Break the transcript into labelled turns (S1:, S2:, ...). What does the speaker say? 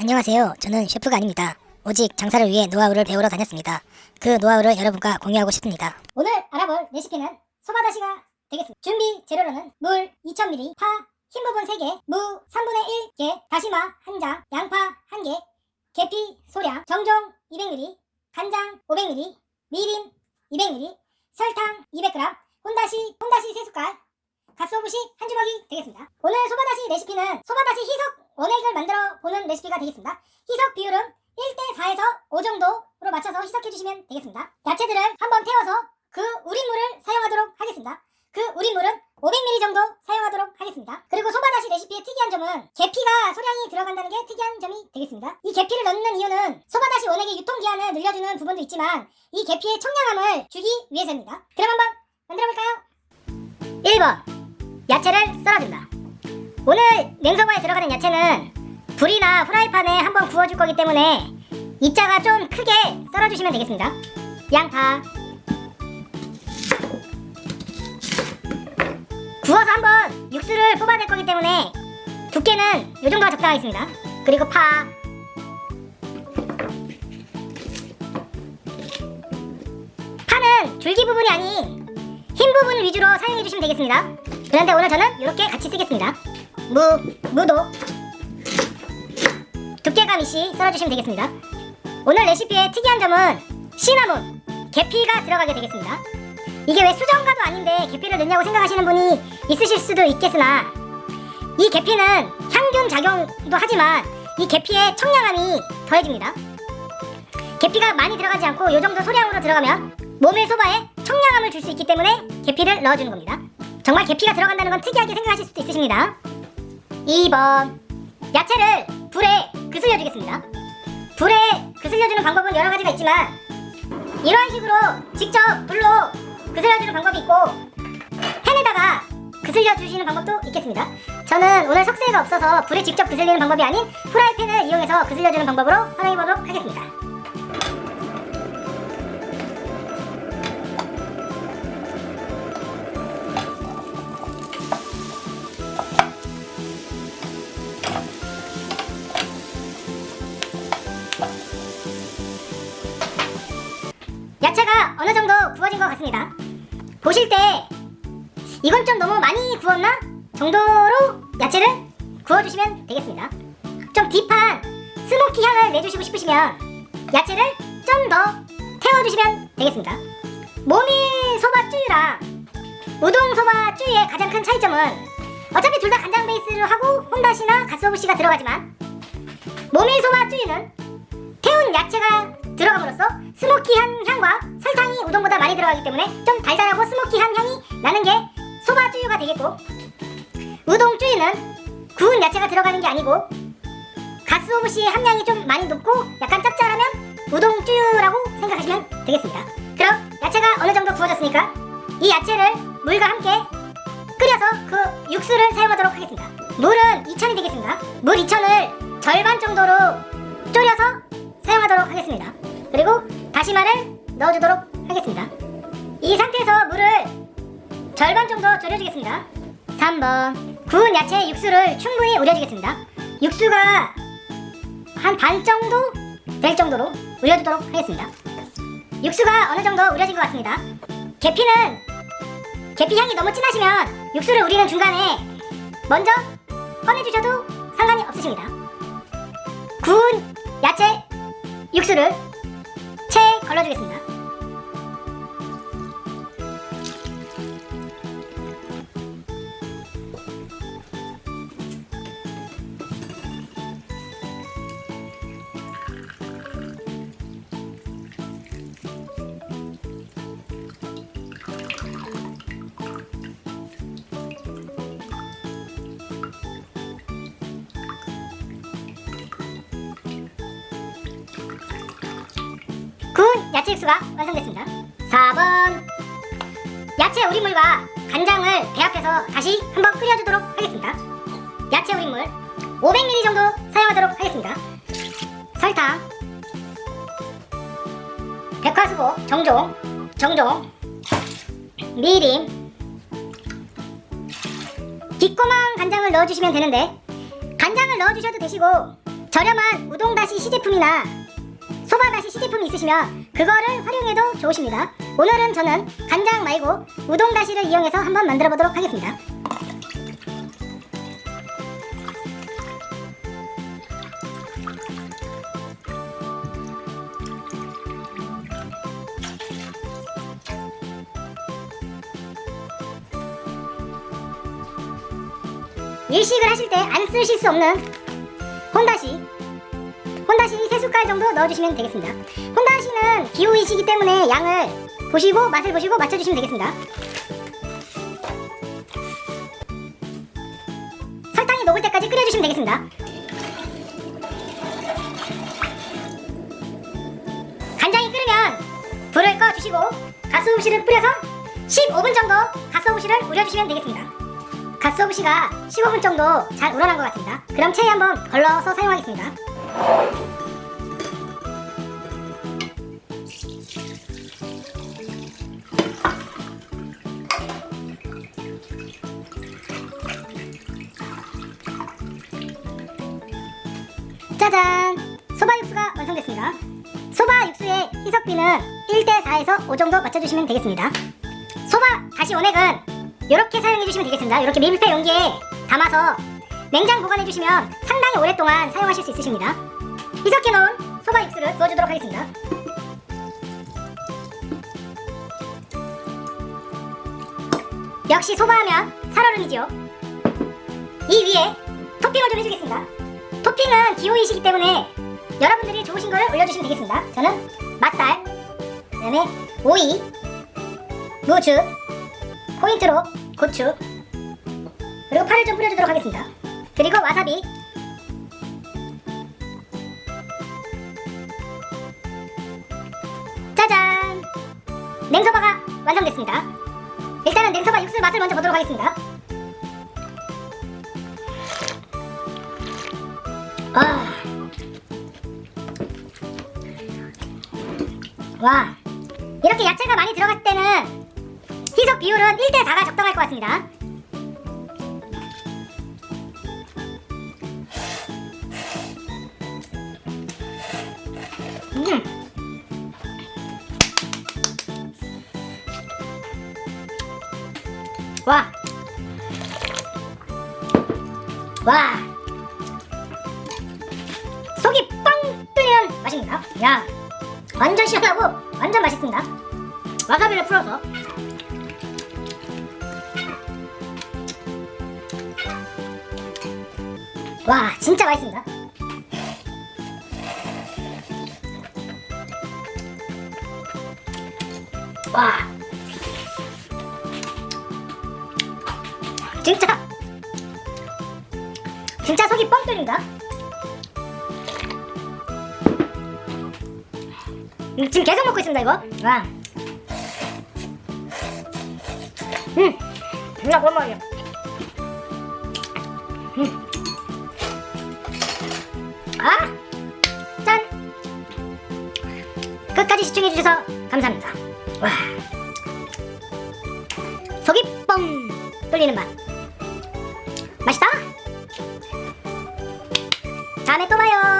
S1: 안녕하세요. 저는 셰프가 아닙니다. 오직 장사를 위해 노하우를 배우러 다녔습니다. 그 노하우를 여러분과 공유하고 싶습니다. 오늘 알아볼 레시피는 소바다시가 되겠습니다. 준비 재료로는 물 2000ml, 파 흰 부분 3개, 무 3분의 1개, 다시마 1장, 양파 1개, 계피 소량, 정종 200ml, 간장 500ml, 미림 200ml, 설탕 200g, 혼다시 혼다시 3숟갈, 갓소부시 한 주먹이 되겠습니다. 오늘 소바다시 레시피는 소바다시 희석 원액을 만들어 보는 레시피가 되겠습니다. 희석 비율은 1대 4에서 5 정도로 맞춰서 희석해 주시면 되겠습니다. 야채들을 한번 태워서 그 우린 물을 사용하도록 하겠습니다. 그 우린 물은 500ml 정도 사용하도록 하겠습니다. 그리고 소바다시 레시피의 특이한 점은 계피가 소량이 들어간다는 게 특이한 점이 되겠습니다. 이 계피를 넣는 이유는 소바다시 원액의 유통기한을 늘려주는 부분도 있지만 이 계피의 청량함을 주기 위해서입니다. 그럼 한번 만들어 볼까요? 1번 야채를 썰어준다. 오늘 냉소바에 들어가는 야채는 불이나 프라이팬에 한번 구워줄 거기 때문에 입자가 좀 크게 썰어주시면 되겠습니다. 양파 구워서 한번 육수를 뽑아낼 거기 때문에 두께는 이 정도가 적당하겠습니다. 그리고 파 파는 줄기 부분이 아닌 흰 부분 위주로 사용해 주시면 되겠습니다. 그런데 오늘 저는 이렇게 같이 쓰겠습니다. 무, 무도 두께감 있이 썰어주시면 되겠습니다. 오늘 레시피의 특이한 점은 시나몬, 계피가 들어가게 되겠습니다. 이게 왜 수정가도 아닌데 계피를 넣냐고 생각하시는 분이 있으실 수도 있겠으나 이 계피는 향균 작용도 하지만 이 계피의 청량함이 더해집니다. 계피가 많이 들어가지 않고 이 정도 소량으로 들어가면 모밀 소바에 청량함을 줄 수 있기 때문에 계피를 넣어주는 겁니다. 정말 계피가 들어간다는 건 특이하게 생각하실 수도 있으십니다. 2번 야채를 불에 그슬려 주겠습니다. 불에 그슬려 주는 방법은 여러 가지가 있지만 이러한 식으로 직접 불로 그슬려 주는 방법이 있고 팬에다가 그슬려 주시는 방법도 있겠습니다. 저는 오늘 석쇠가 없어서 불에 직접 그슬리는 방법이 아닌 프라이팬을 이용해서 그슬려 주는 방법으로 활용해 보도록 하겠습니다. 야채가 어느 정도 구워진 것 같습니다. 보실 때 이건 좀 너무 많이 구웠나 정도로 야채를 구워주시면 되겠습니다. 좀 딥한 스모키 향을 내주시고 싶으시면 야채를 좀 더 태워주시면 되겠습니다. 모밀 소바 쭈유랑 우동 소바 쭈유의 가장 큰 차이점은 어차피 둘 다 간장 베이스로 하고 혼다시나 갓소부시가 들어가지만 모밀 소바 쭈유는 야채가 들어감으로써 스모키한 향과 설탕이 우동보다 많이 들어가기 때문에 좀 달달하고 스모키한 향이 나는 게 소바 쭈유가 되겠고 우동 쭈유는 구운 야채가 들어가는 게 아니고 가스오부시의 함량이 좀 많이 높고 약간 짭짤하면 우동 쭈유라고 생각하시면 되겠습니다. 그럼 야채가 어느 정도 구워졌으니까 이 야채를 물과 함께 끓여서 그 육수를 사용하도록 하겠습니다. 물은 2천이 되겠습니다. 물 2천을 절반 정도로 졸여서 사용하도록 하겠습니다. 그리고 다시마를 넣어주도록 하겠습니다. 이 상태에서 물을 절반 정도 졸여주겠습니다. 3번 구운 야채 육수를 충분히 우려주겠습니다. 육수가 한 반 정도 될 정도로 우려주도록 하겠습니다. 육수가 어느 정도 우려진 것 같습니다. 계피는 계피 향이 너무 진하시면 육수를 우리는 중간에 먼저 꺼내주셔도 상관이 없으십니다. 구운 야채 육수를 체에 걸러주겠습니다. 야채 육수가 완성됐습니다. 4번 야채 우린물과 간장을 배합해서 다시 한번 끓여주도록 하겠습니다. 야채 우린물 500ml 정도 사용하도록 하겠습니다. 설탕 백화수고 정종 정종 미림 기꼬망 간장을 넣어주시면 되는데 간장을 넣어주셔도 되시고 저렴한 우동 다시 시제품이나 소바 다시 시제품이 있으시면 그거를 활용해도 좋으십니다. 오늘은 저는 간장 말고 우동 다시를 이용해서 한번 만들어 보도록 하겠습니다. 일식을 하실 때 안 쓰실 수 없는 혼다시 혼다시 3숟갈 정도 넣어주시면 되겠습니다 혼다시는 기호이시기 때문에 양을 보시고 맛을 보시고 맞춰주시면 되겠습니다 설탕이 녹을 때까지 끓여주시면 되겠습니다 간장이 끓으면 불을 꺼주시고 가스오브시를 뿌려서 15분 정도 가스오브시를 우려주시면 되겠습니다 가스오브시가 15분 정도 잘 우러난 것 같습니다. 그럼 체에 한번 걸러서 사용하겠습니다. 짜잔! 소바 육수가 완성됐습니다. 소바 육수의 희석비는 1대4에서 5 정도 맞춰주시면 되겠습니다. 소바 다시 원액은 이렇게 사용해 주시면 되겠습니다. 이렇게 밀폐 용기에 담아서 냉장 보관해 주시면 상당히 오랫동안 사용하실 수 있으십니다. 희석해 놓은 소바 육수를 부어주도록 하겠습니다. 역시 소바하면 살얼음이지요. 이 위에 토핑을 좀 해주겠습니다. 토핑은 기호이시기 때문에 여러분들이 좋으신 거를 올려주시면 되겠습니다. 저는 맛살, 그 다음에 오이, 무주, 포인트로 고추 그리고 파를 좀 뿌려주도록 하겠습니다 그리고 와사비. 짜잔! 냉소바가 완성됐습니다. 일단은 냉소바 육수 맛을 먼저 보도록 하겠습니다. 아. 와. 이렇게 야채가 많이 들어갔을 때는 희석 비율은 1대4가 적당할 것 같습니다. 음. 와. 와. 속이 뻥 뚫리는 맛입니다. 야. 완전 시원하고 완전 맛있습니다. 와사비를 풀어서 와 진짜 맛있습니다 와 진짜 진짜 속이 뻥 뚫린다 음, 지금 계속 먹고 있습니다 이거 와 음, 나 고마워요 음. 아! 짠! 끝까지 시청해주셔서 감사합니다. 와. 속이 뻥 뚫리는 맛. 맛있다. 다음에 또 봐요.